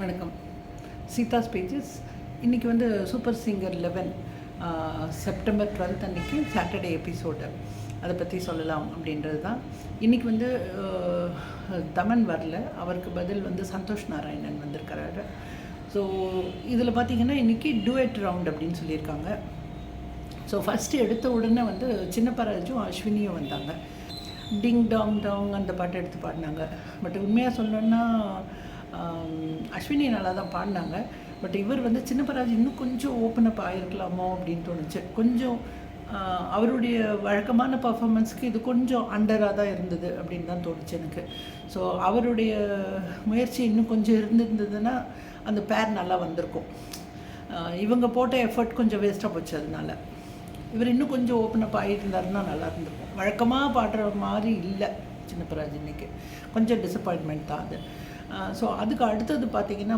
வணக்கம். சீதாஸ் பேஜஸ் இன்றைக்கி வந்து super singer eleven September twelfth அன்னைக்கு சாட்டர்டே எபிசோடு அதை பற்றி சொல்லலாம் அப்படின்றது தான் இன்றைக்கி வந்து தமன் வரல. அவருக்கு பதில் வந்து சந்தோஷ் நாராயணன் வந்திருக்கிறாரு. ஸோ இதில் பார்த்தீங்கன்னா இன்றைக்கி டூஎட் ரவுண்ட் அப்படின்னு சொல்லியிருக்காங்க. ஸோ ஃபஸ்ட்டு எடுத்த உடனே வந்து சின்ன பராஜும் அஸ்வினியும் வந்தாங்க. டிங் டாங் டாங் அந்த பாட்டை எடுத்து பாடினாங்க. பட் உண்மையாக சொல்லணுன்னா அஸ்வினி நல்லா தான் பாடினாங்க. பட் இவர் வந்து சின்னப்பராஜ் இன்னும் கொஞ்சம் ஓப்பன் அப் ஆகிருக்கலாமோ அப்படின்னு தோணுச்சு. கொஞ்சம் அவருடைய வழக்கமான பர்ஃபாமன்ஸுக்கு இது கொஞ்சம் அண்டராக தான் இருந்தது அப்படின்னு தான் தோணுச்சு எனக்கு. ஸோ அவருடைய முயற்சி இன்னும் கொஞ்சம் இருந்திருந்ததுன்னா அந்த பேர் நல்லா வந்திருக்கும். இவங்க போட்ட எஃபர்ட் கொஞ்சம் வேஸ்ட்டாக போச்சு அதனால. இவர் இன்னும் கொஞ்சம் ஓப்பன் அப் ஆகியிருந்தாருன்னா நல்லா இருந்திருக்கும். வழக்கமாக பாடுற மாதிரி இல்லை சின்னப்பராஜ் இன்னைக்கு. கொஞ்சம் டிசப்பாயின்மெண்ட் தான் அது. ஸோ அதுக்கு அடுத்தது பார்த்தீங்கன்னா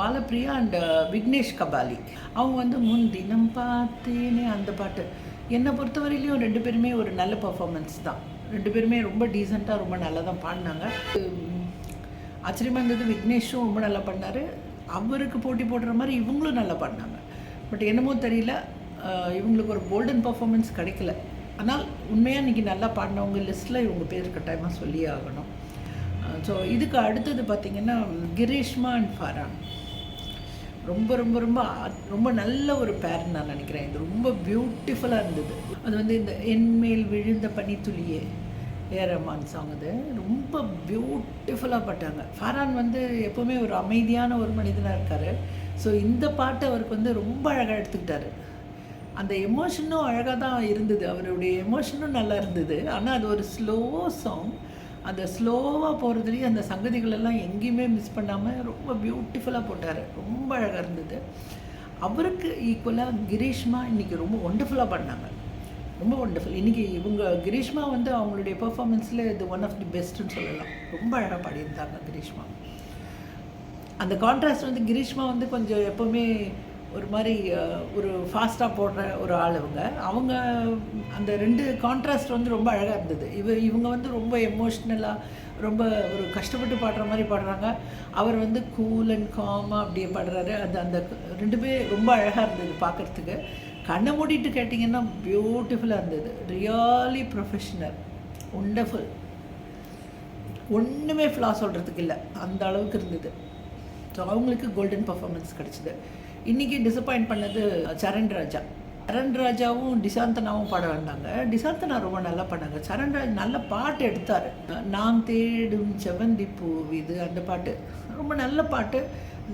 பாலப்பிரியா அண்ட் விக்னேஷ் கபாலி. அவங்க வந்து முன் தினம் பார்த்தேனே அந்த பாட்டு. என்னை பொறுத்தவரையிலையும் ரெண்டு பேருமே ஒரு நல்ல பர்ஃபார்மன்ஸ் தான். ரெண்டு பேருமே ரொம்ப டீசெண்டாக ரொம்ப நல்லா தான் பாடினாங்க. ஆச்சரியமாக இருந்தது விக்னேஷும் ரொம்ப நல்லா பண்ணார் அவருக்கு போட்டி போடுற மாதிரி இவங்களும் நல்லா பண்ணாங்க பட் என்னமோ தெரியல இவங்களுக்கு ஒரு கோல்டன் பர்ஃபார்மன்ஸ் கிடைக்கல. ஆனால் உண்மையாக இன்றைக்கி நல்லா பாடினவங்க லிஸ்ட்டில் இவங்க பேர் கட்டாயமாக சொல்லியே ஆகணும். ஸோ இதுக்கு அடுத்தது பார்த்திங்கன்னா கிரீஷ்மா அண்ட் ஃபரான் ரொம்ப ரொம்ப ரொம்ப ரொம்ப நல்ல ஒரு பேர்னு நான் நினைக்கிறேன். இது ரொம்ப பியூட்டிஃபுல்லாக இருந்தது. அது வந்து இந்த என்மேல் விழுந்த பனித்துளியே ஏரமான் சாங் அது. ரொம்ப பியூட்டிஃபுல்லாக பட்டாங்க. ஃபரான் வந்து எப்போவுமே ஒரு அமைதியான ஒரு மனிதனாக இருக்கார். ஸோ இந்த பாட்டை அவருக்கு வந்து ரொம்ப அழகாக எடுத்துக்கிட்டாரு. அந்த எமோஷனும் அழகாக தான் இருந்தது. அவருடைய எமோஷனும் நல்லா இருந்தது. ஆனால் அது ஒரு ஸ்லோ சாங் அந்த ஸ்லோவாக போகிறதுலேயும் அந்த சங்கதிகள் எல்லாம் எங்கேயுமே மிஸ் பண்ணாமல் ரொம்ப பியூட்டிஃபுல்லாக போட்டார். ரொம்ப அழகாக இருந்தது. அவருக்கு ஈக்குவலாக கிரீஷ்மா இன்றைக்கி ரொம்ப ஒண்டர்ஃபுல்லாக பண்ணாங்க ரொம்ப ஒண்டர்ஃபுல் இன்றைக்கி இவங்க கிரீஷ்மா வந்து அவங்களுடைய பெர்ஃபார்மன்ஸில் இது ஒன் ஆஃப் தி பெஸ்ட்டுன்னு சொல்லலாம். ரொம்ப அழகாக பாடியிருந்தாங்க கிரீஷ்மா. அந்த கான்ட்ராஸ்ட் வந்து கிரீஷ்மா வந்து கொஞ்சம் எப்போவுமே ஒரு மாதிரி ஒரு ஃபாஸ்ட்டாக போடுற ஒரு ஆள் அவங்க அவங்க அந்த ரெண்டு கான்ட்ராஸ்ட் வந்து ரொம்ப அழகாக இருந்தது. இவ இவங்க வந்து ரொம்ப எமோஷ்னலாக ரொம்ப ஒரு கஷ்டப்பட்டு பாடுற மாதிரி பாடுறாங்க. அவர் வந்து கூல் அண்ட் காமாக அப்படியே பாடுறாரு. அது அந்த ரெண்டுமே ரொம்ப அழகாக இருந்தது பார்க்குறதுக்கு கண்ணை மூடிட்டு கேட்டிங்கன்னா பியூட்டிஃபுல்லாக இருந்தது. ரியலி ப்ரொஃபஷ்னல் ஒண்டர்ஃபுல் ஒன்றுமே ஃப்ளா சொல்கிறதுக்கு இல்லை. அந்த அளவுக்கு இருந்தது. ஸோ அவங்களுக்கு கோல்டன் பர்ஃபார்மன்ஸ் கிடச்சிது. இன்றைக்கி டிசப்பாயிண்ட் பண்ணது சரண் ராஜா. சரண் ராஜாவும் டிசாந்தனாவும் பாட வந்தாங்க. டிசாந்தனா ரொம்ப நல்லா பண்ணாங்க சரண் ராஜ் நல்ல பாட்டு எடுத்தார். நாம் தேடும் செவந்தி பூ இது அந்த பாட்டு. ரொம்ப நல்ல பாட்டு.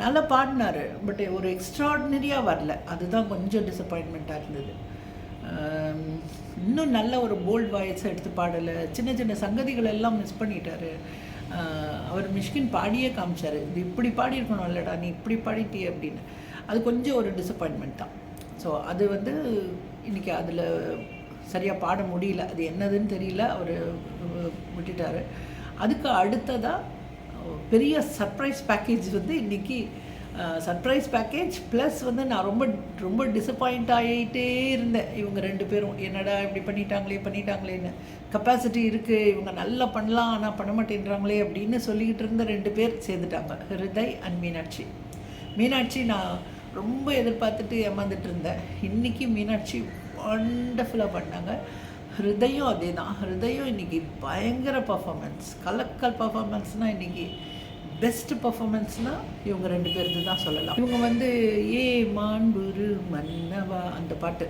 நல்லா பாடினார். பட் ஒரு எக்ஸ்ட்ராடினரியாக வரல. அதுதான் கொஞ்சம் டிசப்பாயின்மெண்ட்டாக இருந்தது. இன்னும் நல்ல ஒரு போல்ட் வாய்ஸை எடுத்து பாடலை. சின்ன சின்ன சங்கதிகள் எல்லாம் மிஸ் பண்ணிட்டாரு. அவர் மிஷ்கின் பாடியே காமிச்சார். இது இப்படி பாடியிருக்கணும் இல்லைடா நீ இப்படி பாடிட்டியே அப்படின்னு. அது கொஞ்சம் ஒரு டிசப்பாயின்மெண்ட் தான். ஸோ அது வந்து இன்றைக்கி அதில் சரியாக பாட முடியல. அது என்னதுன்னு தெரியல. அவர் விட்டுட்டார். அதுக்கு அடுத்ததாக பெரிய சர்ப்ரைஸ் பேக்கேஜ் வந்து இன்றைக்கி சர்ப்ரைஸ் பேக்கேஜ் ப்ளஸ் வந்து நான் ரொம்ப ரொம்ப டிசப்பாயிண்ட் ஆகிட்டே இருந்தேன். இவங்க ரெண்டு பேரும் என்னடா இப்படி பண்ணிட்டாங்களே பண்ணிட்டாங்களேன்னு. கெப்பாசிட்டி இருக்குது இவங்க நல்லா பண்ணலாம் ஆனால் பண்ண மாட்டேன்றாங்களே அப்படின்னு சொல்லிக்கிட்டு இருந்த ரெண்டு பேர் சேர்ந்துட்டாங்க. ஹிருதய் அண்ட் மீனாட்சி. மீனாட்சி நான் ரொம்ப எதிர்பார்த்துட்டு ஏமாந்துட்டு இருந்தேன். இன்றைக்கி மீனாட்சி ஒண்டர்ஃபுல்லாக பண்ணாங்க. ஹிருதயம் அதே தான் ஹிருதயம் இன்றைக்கி பயங்கர பர்ஃபாமன்ஸ் கலக்கல் பர்ஃபாமன்ஸ்னால் இன்றைக்கி பெஸ்ட் பர்ஃபார்மன்ஸ்னால் இவங்க ரெண்டு பேருக்கு தான் சொல்லலாம். இவங்க வந்து ஏ மாண்புரு மன்னவா அந்த பாட்டு.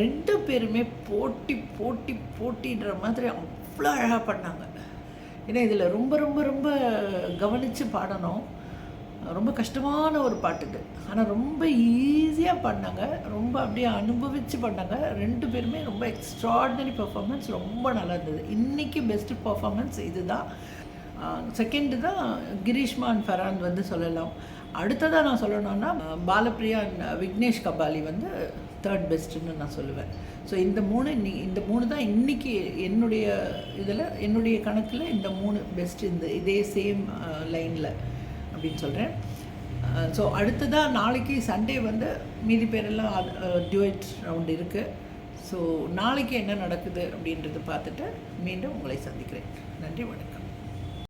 ரெண்டு பேருமே போட்டி போட்டி போட்டின்ற மாதிரி அவ்வளோ அழகாக பண்ணாங்க ஏன்னா இதில் ரொம்ப ரொம்ப ரொம்ப கவனித்து பாடணும். ரொம்ப கஷ்டமான ஒரு பாட்டு இது. ஆனால் ரொம்ப ஈஸியாக பண்ணாங்க ரொம்ப அப்படியே அனுபவித்து பண்ணாங்க ரெண்டு பேருமே ரொம்ப எக்ஸ்ட்ராடினரி பர்ஃபார்மன்ஸ் ரொம்ப நல்லா இருந்தது. இன்றைக்கி பெஸ்ட்டு பர்ஃபார்மன்ஸ் இதுதான். செகண்டு தான் கிரீஷ்மா அண்ட் ஃபரான் வந்து சொல்லலாம். அடுத்ததாக நான் சொல்லணும்னா பாலப்ரியா அண்ட் விக்னேஷ் கபாலி வந்து தேர்ட் பெஸ்ட்டுன்னு நான் சொல்லுவேன். ஸோ இந்த மூணு இன்னி இந்த மூணு தான் இன்றைக்கி என்னுடைய இதில் என்னுடைய கணக்கில் இந்த மூணு பெஸ்ட் இந்த இதே சேம் லைனில் அப்படின்னு சொல்கிறேன் ஸோ அடுத்ததாக நாளைக்கு சண்டே வந்து மீதி பேரெல்லாம் டியூட் ரவுண்ட் இருக்குது ஸோ நாளைக்கு என்ன நடக்குது அப்படின்றத பார்த்துட்டு மீண்டும் உங்களை சந்திக்கிறேன். நன்றி வணக்கம்.